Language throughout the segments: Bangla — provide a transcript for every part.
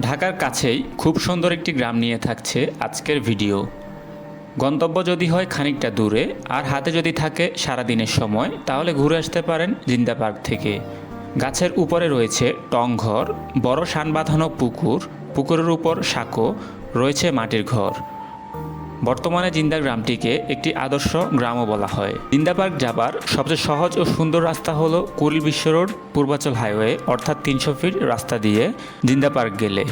ঢাকার কাছেই খুব সুন্দর একটি গ্রাম নিয়ে থাকছে আজকের ভিডিও। গন্তব্য যদি হয় খানিকটা দূরে, আর হাতে যদি থাকে সারাদিনের সময়, তাহলে ঘুরে আসতে পারেন জিন্দা পার্ক থেকে। গাছের উপরে রয়েছে টংঘর বড় সান বাঁধানো পুকুর, পুকুরের উপর সাঁকো, রয়েছে মাটির ঘর। বর্তমানে জিন্দা গ্রামটিকে একটি আদর্শ গ্রামও বলা হয়। জিন্দা পার্ক যাবার সবচেয়ে সহজ ও সুন্দর রাস্তা হলো কুড়িল বিশ্ব রোড, পূর্বাচল হাইওয়ে, অর্থাৎ তিনশো ফিট রাস্তা দিয়ে জিন্দা পার্ক গেলে।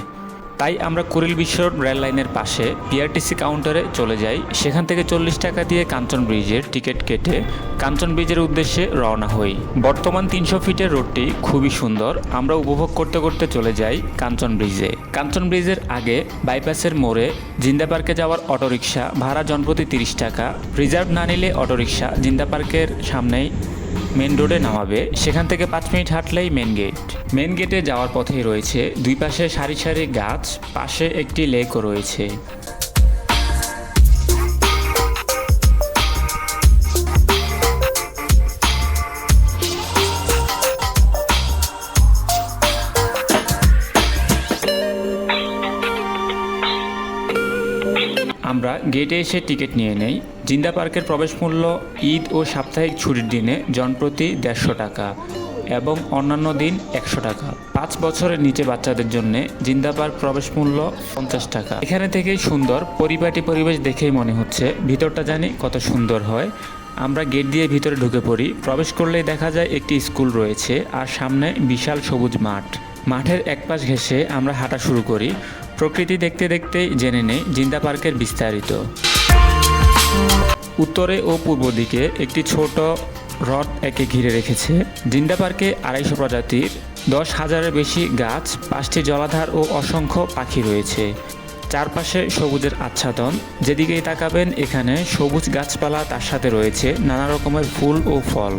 তাই আমরা কুড়িল বিশ্ব রেল লাইনের পাশে পিআরটিসি কাউন্টারে চলে যাই। সেখান থেকে চল্লিশ টাকা দিয়ে কাঞ্চন ব্রিজের টিকিট কেটে কাঞ্চন ব্রিজের উদ্দেশ্যে রওনা হই। বর্তমান তিনশো ফিটের রোডটি খুবই সুন্দর। আমরা উপভোগ করতে করতে চলে যাই কাঞ্চন ব্রিজে। কাঞ্চন ব্রিজের আগে বাইপাসের মোড়ে জিন্দা পার্কে যাওয়ার অটোরিকশা, ভাড়া জনপ্রতি তিরিশ টাকা। রিজার্ভ না নিলে অটোরিকশা জিন্দা পার্কের সামনেই মেন রোডে নামাবে, সেখান থেকে পাঁচ মিনিট হাঁটলেই মেন গেট মেন গেটে যাওয়ার পথেই রয়েছে, দুই পাশে সারি সারি গাছ, পাশে একটি লেকও রয়েছে। আমরা গেটে এসে টিকিট নিয়ে নেই। জিন্দা পার্কের প্রবেশ মূল্য ঈদ ও সাপ্তাহিক ছুটির দিনে জনপ্রতি দেড়শো টাকা এবং অন্যান্য দিন একশো টাকা। পাঁচ বছরের নিচে বাচ্চাদের জন্য জিন্দা পার্ক প্রবেশ মূল্য পঞ্চাশ টাকা। এখানে থেকেই সুন্দর পরিপাটি পরিবেশ দেখেই মনে হচ্ছে। ভিতরটা জানি কত সুন্দর হয়। আমরা গেট দিয়ে ভিতরে ঢুকে পড়ি। প্রবেশ করলেই দেখা যায় একটি স্কুল রয়েছে আর সামনে বিশাল সবুজ মাঠ। মাঠের এক পাশ ঘেঁষে আমরা হাঁটা শুরু করি। প্রকৃতি দেখতে দেখতেই জেনে নেই জিন্দা পার্কের বিস্তারিত। উত্তরে ও পূর্ব দিকে একটি ছোট হ্রদ একে ঘিরে রেখেছে। জিন্দা পার্কে আড়াইশো প্রজাতির দশ হাজারের বেশি গাছ, পাঁচটি জলাধার ও অসংখ্য পাখি রয়েছে। চারপাশে সবুজের আচ্ছাদন। যেদিকেই তাকাবেন, এখানে সবুজ গাছপালা তার সাথে রয়েছে নানা রকমের ফুল ও ফল।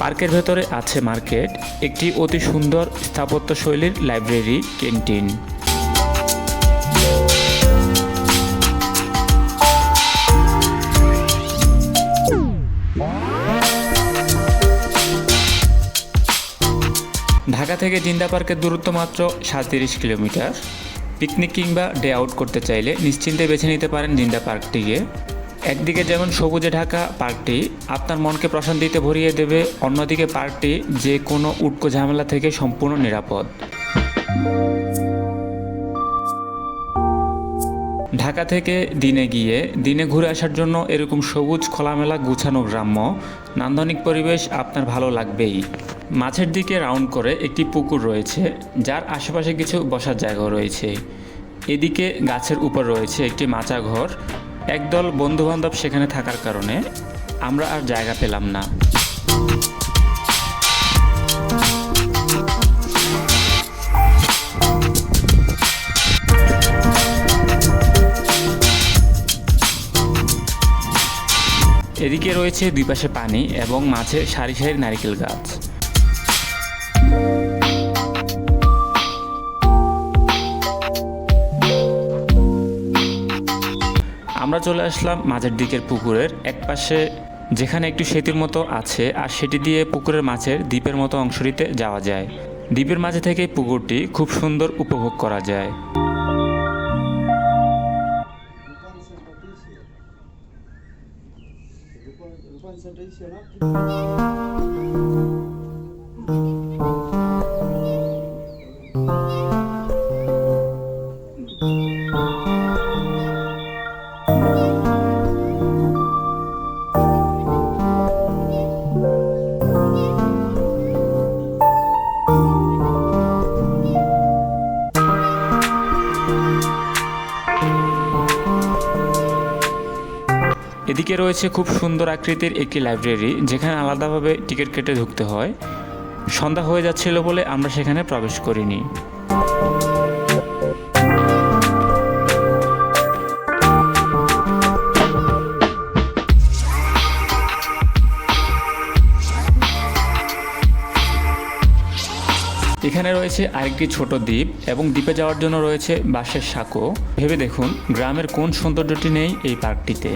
পার্কের ভেতরে আছে মার্কেট, একটি অতি সুন্দর স্থাপত্যশৈলীর লাইব্রেরি, ক্যান্টিন। ঢাকা থেকে জিন্দা পার্কের দূরত্ব মাত্র সাঁত্রিশ কিলোমিটার। পিকনিক কিংবা ডে আউট করতে চাইলে নিশ্চিন্তে বেছে নিতে পারেন জিন্দা পার্কটিকে। একদিকে যেমন সবুজে ঢাকা পার্কটি আপনার মনকে প্রশান্তিতে ভরিয়ে দেবে, অন্যদিকে পার্কটি যে কোনো উটকো ঝামেলা থেকে সম্পূর্ণ নিরাপদ। ঢাকা থেকে দিনে গিয়ে, দিনে ঘুরে আসার জন্য এরকম সবুজ খোলামেলা গুছানো গ্রাম্য, নান্দনিক পরিবেশ আপনার ভালো লাগবেই। মাঝের দিকে রাউন্ড করে একটি পুকুর রয়েছে, যার আশেপাশে কিছু বসার জায়গাও রয়েছে। এদিকে গাছের উপর রয়েছে একটি মাচা ঘর একদল বন্ধুবান্ধব সেখানে থাকার কারণে আমরা আর জায়গা পেলাম না। এদিকে রয়েছে দুই পাশে পানি এবং মাঝে সারি সারি নারিকেল গাছ। আমরা চলে আসলাম মাঝের দিকের পুকুরের এক পাশে যেখানে একটি সেতুর মতো আছে, আর সেটি দিয়ে পুকুরের মাছের দ্বীপের মতো অংশটিতে যাওয়া যায়। দ্বীপের মাঝে থেকে পুকুরটি খুব সুন্দর উপভোগ করা যায়। এদিকে রয়েছে খুব সুন্দর আকৃতির একটি লাইব্রেরি যেখানে আলাদাভাবে টিকিট কেটে ঢুকতে হয়। সন্ধ্যা হয়ে যাচ্ছিল বলে আমরা সেখানে প্রবেশ করিনি। এখানে রয়েছে আরেকটি ছোট দ্বীপ এবং দ্বীপে যাওয়ার জন্য রয়েছে বাঁশের সাঁকো। ভেবে দেখুন, গ্রামের কোন সৌন্দর্যটি নেই এই পার্কটিতে।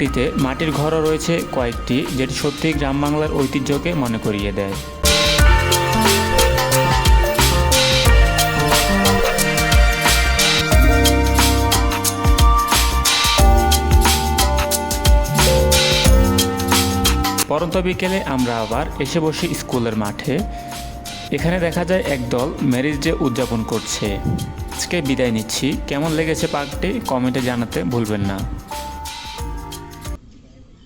পার্কটিতে মাটির ঘরও রয়েছে কয়েকটি, যেটি সত্যিই গ্রাম বাংলার ঐতিহ্যকে মনে করিয়ে দেয়। পরন্ত বিকেলে আমরা আবার এসে বসি স্কুলের মাঠে। এখানে দেখা যায় একদল ম্যারেজ ডে উদযাপন করছে। আজকে বিদায় নিচ্ছি। কেমন লেগেছে পার্কটি? কমেন্টে জানাতে ভুলবেন না।